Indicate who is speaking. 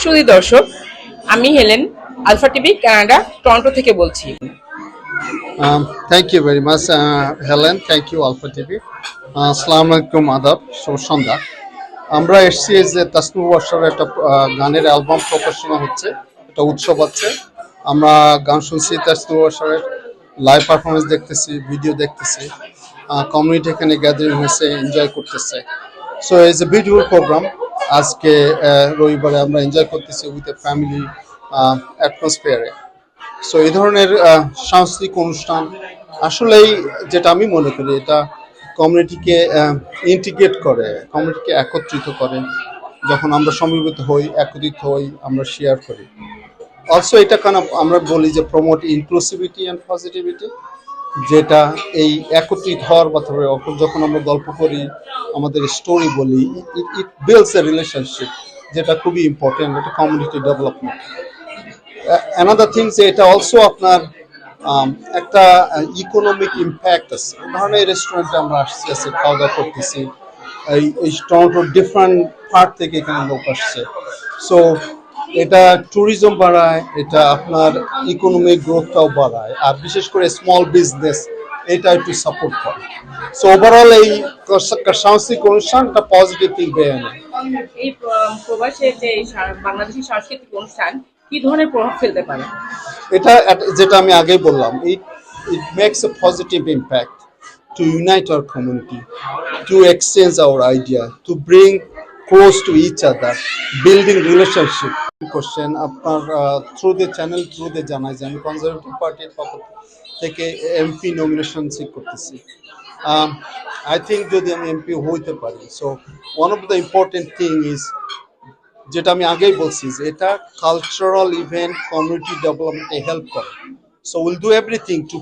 Speaker 1: সুদী দর্শক আমি Helen Alpha TV Canada Toronto থেকে বলছি
Speaker 2: you very much, uh, Helen. Thank you, Alpha TV. Uh, Assalamu alaikum, আদাব শুভ সন্ধ্যা আমরা এসছি যে তাসনু বর্ষার একটা গানের অ্যালবাম প্রকাশনা হচ্ছে একটা উৎসব হচ্ছে আমরা গান শুনছি তাসনু বর্ষারের লাইভ পারফরমেন্স দেখতেছি ভিডিও দেখতেছি কমিউনিটি এখানে গ্যাদারিং হয়েছে এনজয় করতেছে so is a beautiful program আজকে রবিবারে আমরা এনজয় করতেছি উইথ এ ফ্যামিলি অ্যাটমসফিয়ারে সো এই ধরনের সাংস্কৃতিক অনুষ্ঠান আসলেই যেটা আমি মনে করি, এটা কমিউনিটিকে ইন্টিগ্রেট করে কমিউনিটিকে একত্রিত করে। যখন আমরা সমবেত হই, একত্রিত হই, আমরা শেয়ার করি। অলসো এটা কেন আমরা বলি যে প্রমোট ইনক্লুসিভিটি অ্যান্ড পজিটিভিটি যেটা এই একত্রিত হওয়ার অখন যখন আমরা গল্প করি আমাদের স্টোরি বলি ইট বিল্ডস এ রিলেশনশিপ যেটা খুবই ইম্পর্টেন্ট এটা কমিউনিটি ডেভেলপমেন্ট অ্যানাদার থিং যে এটা অলসো আপনার um, একটা ইকোনমিক ইম্প্যাক্ট আছে। ধরনের রেস্টুরেন্টে আমরা আসছি আসছি খাওয়া দাওয়া করতেছি। এই এই টরন্টোর ডিফারেন্ট পার্ট থেকে এখানে লোক আসছে। সো এটা ট্যুরিজম বাড়ায় এটা আপনার ইকোনমিক গ্রোথটাও বাড়ায়। আর বিশেষ করে স্মল বিজনেস এটা একটু সাপোর্ট করে। সো ওভারঅল এই সাংস্কৃতিক অনুষ্ঠানটা পজিটিভ দিক বেয়ে আনে।
Speaker 1: এই প্রবাসে যে বাংলাদেশি সাংস্কৃতিক অনুষ্ঠান কি ধরনের প্রভাব ফেলতে পারে?
Speaker 2: এটা যেটা আমি আগেই বললাম it it makes a positive impact to unite our community to exchange our idea to bring close to each other building relationship question আপনার through the channel through the জানাই যে আমি কনজারভেটিভ পার্টির পক্ষ থেকে এমপি নমিনেশন সিক করতেছি। I think যদি আমি এমপি হইতে পারি so one of the important thing is যেটা আমি আগেই বলছি যে এটা কালচারাল ইভেন্ট কমিউনিটি ডেভেলপমেন্টে হেল্প করে। So will do everything to